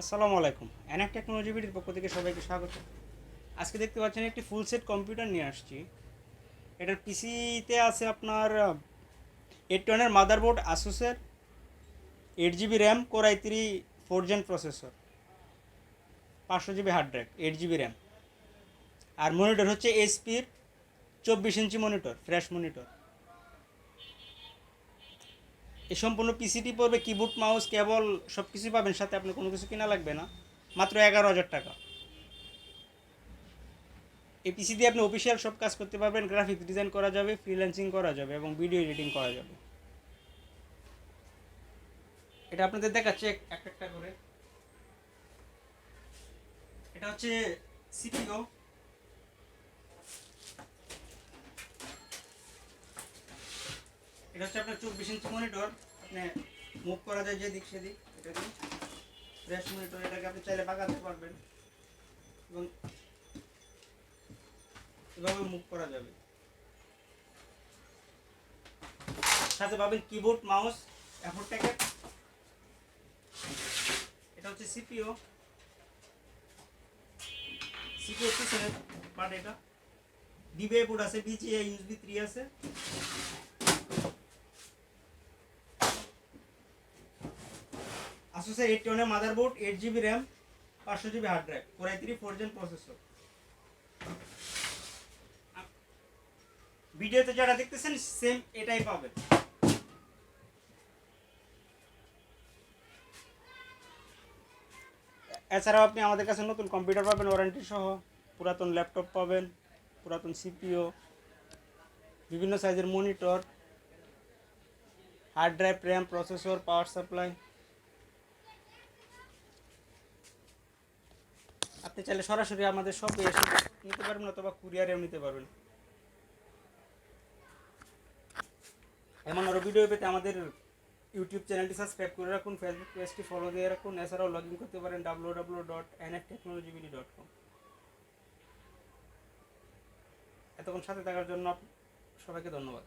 আসসালামু আলাইকুম। অ্যানাক টেকনোলজি বিডির পক্ষ থেকে সবাইকে স্বাগত। আজকে দেখতে পাচ্ছেন একটি ফুল সেট কম্পিউটার নিয়ে আসছি। এটার পিসিতে আছে আপনার এইট টনের motherboard আসুসের eight GB RAM core i three four gen processor পাঁচশো GB hard drive eight GB RAM আর মনিটর হচ্ছে এসপির চব্বিশ ইঞ্চি মনিটর ফ্রেশ মনিটর এই সম্পূর্ণ পিসিটি পড়বে কিবোর্ড মাউস কেবল সব কিছু পাবেন, সাথে আপনার কোনো কিছু কিনা লাগবে না। মাত্র এগারো হাজার টাকা। এই পিসি দিয়ে আপনি অফিসিয়াল সব কাজ করতে পারবেন গ্রাফিক্স ডিজাইন করা যাবে ফ্রিল্যান্সিং করা যাবে এবং ভিডিও এডিটিং করা যাবে। এটা আপনাদের দেখাচ্ছে এক একটা করে। এটা হচ্ছে সিপিও এটা হচ্ছে আপনার চব্বিশ ইঞ্চি মনিটর আপনি মুভ করা যায় যেদিক সেদিক, এটা দিয়ে। ফ্রেশ মনিটর এটাকে আপনি চাইলে বাগাতে পারবেন। এবং এভাবে মুভ করা যাবে। সাথে পাবেন কিবোর্ড মাউস অ্যাফোর প্যাকেট এটা হচ্ছে সিপিও সিপিও পিছনে পার্ট এটা। ডিবিআই বোর্ড আছে বিজিএ ইউএসবি থ্রি আছে। আসুসের এইট টোনের মাদারবোর্ড এইট জিবি র্যাম পাঁচশো GB hard drive four i three four gen processor ভিডিওতে যারা দেখতেছেন সেম এটাই পাবেন। এছাড়াও আপনি আমাদের কাছে নতুন কম্পিউটার পাবেন ওয়ারেন্টি সহ, পুরাতন ল্যাপটপ পাবেন, পুরাতন সিপিও বিভিন্ন সাইজের monitor hard drive RAM processor power supply আপনি চাইলে সরাসরি আমাদের শপে এসে নিতে পারবেন অথবা কুরিয়ারেও নিতে পারবেন। এমন আরও ভিডিও পেতে আমাদের ইউটিউব চ্যানেলটি সাবস্ক্রাইব করে রাখুন ফেসবুক পেজটি ফলো দিয়ে রাখুন। এছাড়াও লগ ইন করতে পারেন W W dot N F technology BD dot com এতক্ষণ সাথে থাকার জন্য সবাইকে ধন্যবাদ।